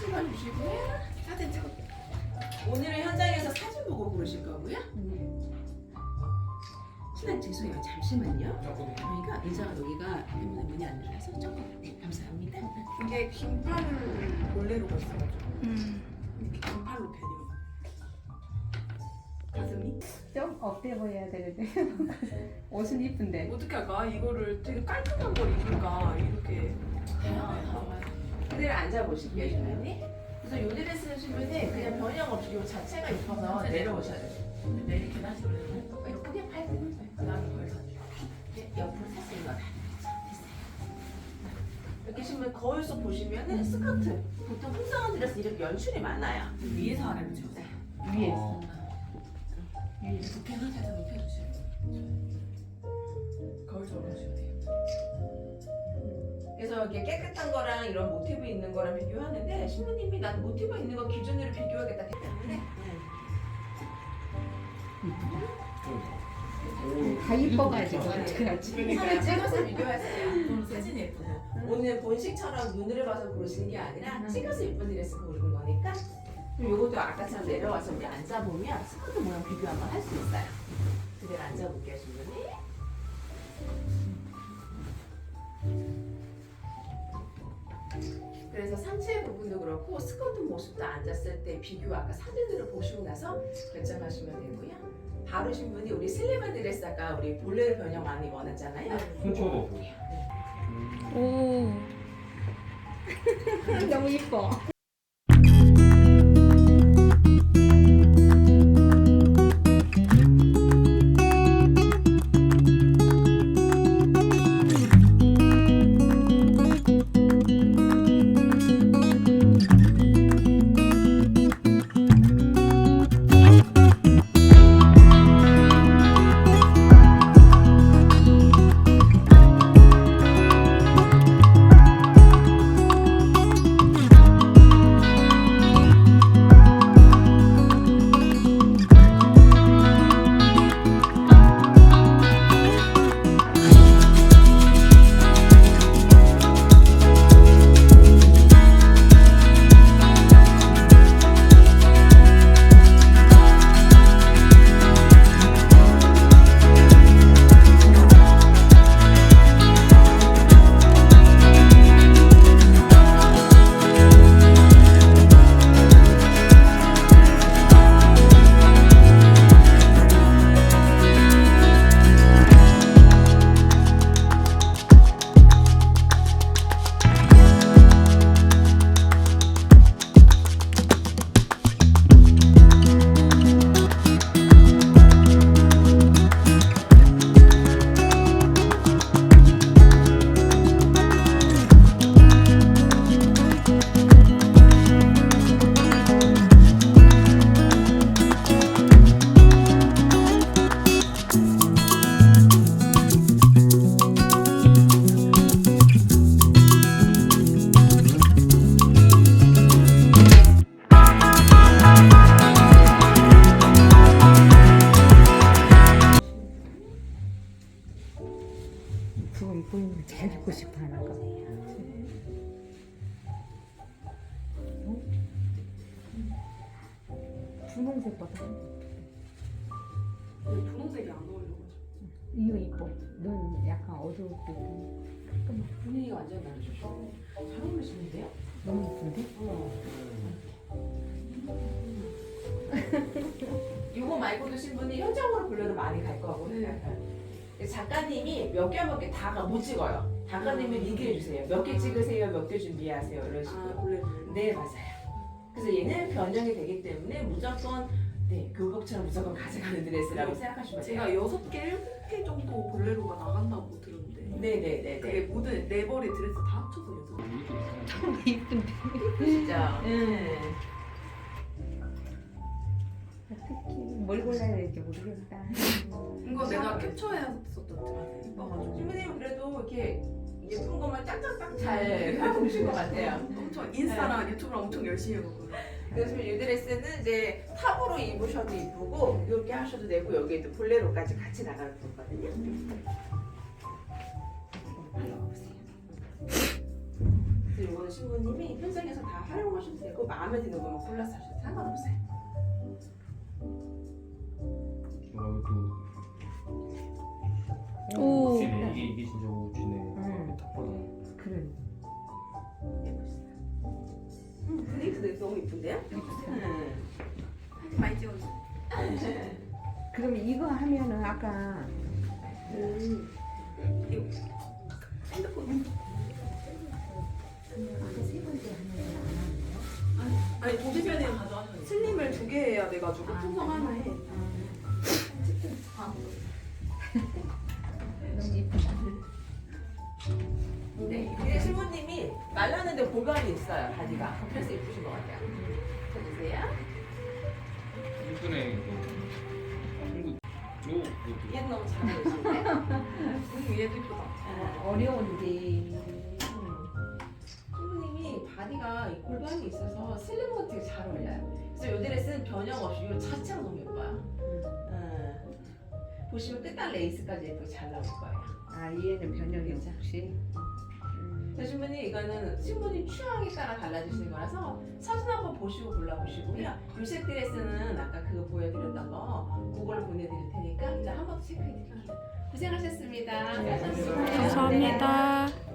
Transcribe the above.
찍어주시고요. 사진 찍어. 오늘은 현장에서 사진 보고 고르실 거고요. 신랑 죄송해요. 잠시만요. 저희가 의자가 여기가 때문에 문이 안 열려서 조금 네, 감사합니다. 이게 긴팔 볼레로가 있어가지고 이렇게 긴팔로 배려. 가슴이 좀 업돼 보여야 되는데 옷은 이쁜데 어떻게 할까? 이거를 되게 깔끔한 걸 입을까? 이렇게 그대로 앉아보실게요, 신랑님. 그래서 요 드레스 하신 분은 그냥 변형 없이 요 자체가 입어서 내려오셔야 돼요. 내 이렇게 다시 올려요? 그냥 팔 나는 거의 다 네, 옆으로 살짝 일어나. 됐어요. 이렇게 신면 거울에서 보시면은 스커트 보통 풍성한 드레스 이렇게 연출이 많아요. 위에서 아래로 찍었어요. 네. 위에서 위에 부피는 살짝 높여주세요. 거울처럼 하시면 돼요. 그래서 이렇게 깨끗한 거랑 이런 모티브 있는 거랑 비교하는데 신부님이 난 모티브 있는 거 기준으로 비교하겠다 했기 때문에. 다 이뻐가지고. 어떻게 하지 사진 찍어서 비교하세요. 그럼 사진이 예쁘고. 오늘 본식처럼 눈을 봐서 고르시는 게 아니라 찍어서 예쁜 드레스 고르는 거니까. 그럼 요것도 아까처럼 내려와서 우리 앉아보면 스커트 모양 비교 한번 할 수 있어요. 그대로 앉아볼게요, 신부님. 그래서 상체 부분도 그렇고 스커트 모습도 앉았을 때 비교 아까 사진으로 보시고 나서 결정하시면 되고요. 바로 신분이 우리 슬리브 드레스 아까 우리 볼레로 변형 많이 원했잖아요. 훔쳐도 오. 너무 이뻐 분홍색보다 근데 분홍색이 안 어울려가지고. 이거 이뻐 넌 약간 어두울 때 분위기가 완전 다르죠. 잘 어울리시는데요? 너무 이쁜데? 이거 말고도 신분이 현장으로 볼레로 많이 갈 거거든요. 작가님이 몇 개 몇 개 다 못 찍어요. 작가님이 얘기해 주세요. 몇 개 찍으세요, 몇 개 준비하세요 이런 아 식으로. 볼레로. 네 맞아요. 그래서 얘는 변형이 되기 때문에 무조건 네 교복처럼 무조건 가져가는 드레스라고 생각하시면 돼요. 제가 여섯 개, 일곱 개 정도 볼레로가 나간다고 들었는데 네네네네. 그게 모든 네 벌의 드레스 다 합쳐서 여섯 개. 너무 이쁜데 진짜. 음. 네. 특히 뭘 골라야 될지 모르겠다 이거 내가 캡처했었던 드레스 이뻐가지고 신부님 그래도 이렇게 예쁜 것만 짝짝짝 잘 해보신 것 같아요. 엄청 인스타랑 유튜브랑 엄청 열심히 해보고 그래서 이 드레스는 이제 탑으로 입으셔도 이쁘고 이렇게 하셔도 되고 여기에도 볼레로까지 같이 나갈 거거든요. 발라보세요. 그래서 이거는 신부님이 현장에서 다 활용하셔도 되고 마음에 드는 거만 골라서 하셔도 상관없어요. 아이고 오. 음. 많이 찍어주세요. 그럼 이거 하면은 아까 음. 핸드폰. 아까 세 번째 하는 아니 보시면은 가져가셔야 슬림을 두 개 해야 돼가지고 아, 풍선 하나에. 너무 이쁘다. 네, 이게 신부님이 말랐는데 골반이 있어요, 바지가. 그래서 예쁘신 것 같아요. 쳐주세요. 이쁘네 이거 한국 오 이거 얘도 너무 잘 어울리시는데? 음, 얘도 이쁘다. 어려운데. 신부님이 바디가 이 골반이 있어서 슬림과 되게 잘 어울려요. 그래서 이 드레스는 변형 없이 이 자체가 너무 예뻐요. 음. 보시면 끝단 레이스까지 예쁘게 잘 나올 거예요. 아 얘는 변형이 혹시. 음. 신부님 이거는 신부님 취향에 따라 달라지시는 거라서 사진 한번 보시고 골라보시고요. 요색 드레스는 아까 그거 보여드렸던 거 그걸로 보내드릴 테니까 이제 한번더 체크해드릴게요. 고생하셨습니다. 네, 수고하셨습니다. 감사합니다.